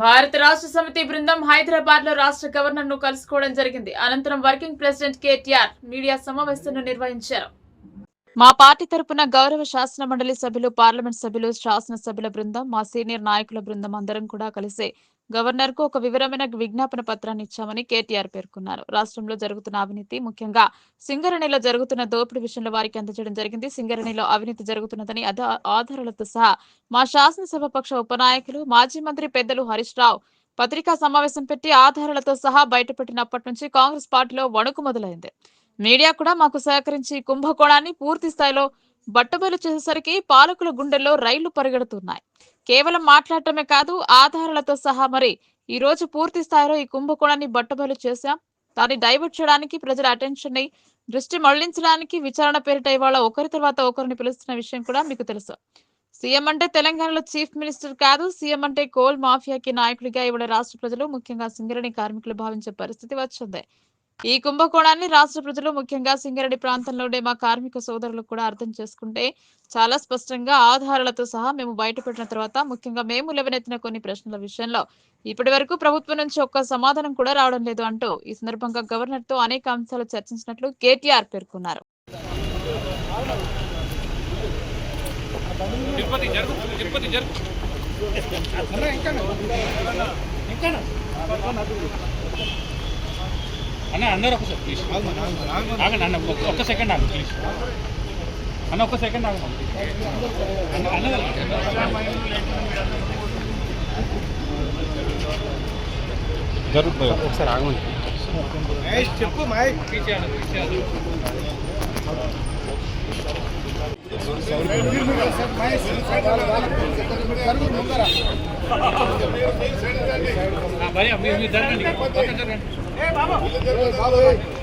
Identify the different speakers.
Speaker 1: భారత రాష్ట్ర సమితి బృందం హైదరాబాద్లో రాష్ట్ర గవర్నర్ను కలుసుకోవడం జరిగింది. అనంతరం వర్కింగ్ ప్రెసిడెంట్ కేటీఆర్ మీడియా సమావేశాన్ని నిర్వహించారు. మా పార్టీ తరపున గౌరవ శాసన మండలి సభ్యులు పార్లమెంట్ సభ్యులు శాసన సభ్యుల బృందం మా సీనియర్ నాయకుల బృందం అందరం కూడా కలిసి గవర్నర్కు ఒక వివరమైన విజ్ఞాపన పత్రాన్ని ఇచ్చామని కేటీఆర్ పేర్కొన్నారు. రాష్ట్రంలో జరుగుతున్న అవినీతి ముఖ్యంగా సింగరణిలో జరుగుతున్న దోపిడీ విషయంలో వారికి అందజేయడం జరిగింది. సింగరణిలో అవినీతి జరుగుతున్నదని అధ- ఆధారాలతో సహా మా శాసనసభ పక్ష ఉపనాయకులు మాజీ మంత్రి పెద్దలు హరీష్ రావు పత్రికా సమావేశం పెట్టి ఆధారాలతో సహా బయటపెట్టినప్పటి నుంచి కాంగ్రెస్ పార్టీలో వణుకు మొదలైంది. మీడియా కూడా మాకు సహకరించి కుంభకోణాన్ని పూర్తి స్థాయిలో బట్టబయలు చేసేసరికి పాలకుల గుండెల్లో రైళ్ళు పరిగెడుతున్నాయి. కేవలం మాట్లాడటమే కాదు ఆధారాలతో సహా మరి ఈ రోజు పూర్తి స్థాయిలో ఈ కుంభకోణాన్ని బట్టబయలు చేశాం. దాన్ని డైవర్ట్ చేయడానికి ప్రజల అటెన్షన్ని దృష్టి మళ్ళించడానికి విచారణ పేరిట ఇవాళ ఒకరి తర్వాత ఒకరిని పిలుస్తున్న విషయం కూడా మీకు తెలుసు. సీఎం అంటే తెలంగాణలో చీఫ్ మినిస్టర్ కాదు సీఎం అంటే కోల్ మాఫియాకి నాయకుడిగా ఇవాళ రాష్ట్ర ప్రజలు ముఖ్యంగా సింగరేణి కార్మికులు భావించే పరిస్థితి వచ్చింది. ఈ కుంభకోణాన్ని రాష్ట్ర ప్రజలు ముఖ్యంగా సింగరేణి ప్రాంతంలోనే మా కార్మిక సోదరులు కూడా అర్థం చేసుకుంటే చాలా స్పష్టంగా ఆధారాలతో సహా మేము బయటపెట్టిన తర్వాత ముఖ్యంగా మేము లేవనెత్తిన కొన్ని ప్రశ్నల విషయంలో ఇప్పటి వరకు ప్రభుత్వం నుంచి ఒక్క సమాధానం కూడా రావడం లేదు అంటూ ఈ సందర్భంగా గవర్నర్తో అనేక అంశాలు చర్చించినట్లు కేటీఆర్ పేర్కొన్నారు.
Speaker 2: జరుగు అన్న అందరు ఒకసారి ప్లీజ్ ఆగండి అన్న ఒక్క- ఒక్క సెకండ్ ఆగండి ప్లీజ్ అన్న ఒక్క సెకండ్ ఆగండి అన్న
Speaker 3: జరుగుతుంది. ఒకసారి ఆగండి
Speaker 2: చెప్పు మాయ్ తీసేయాలి తీసేయాలి భయ్యా మీరు మీరు జరగండి పక్కన జరగండి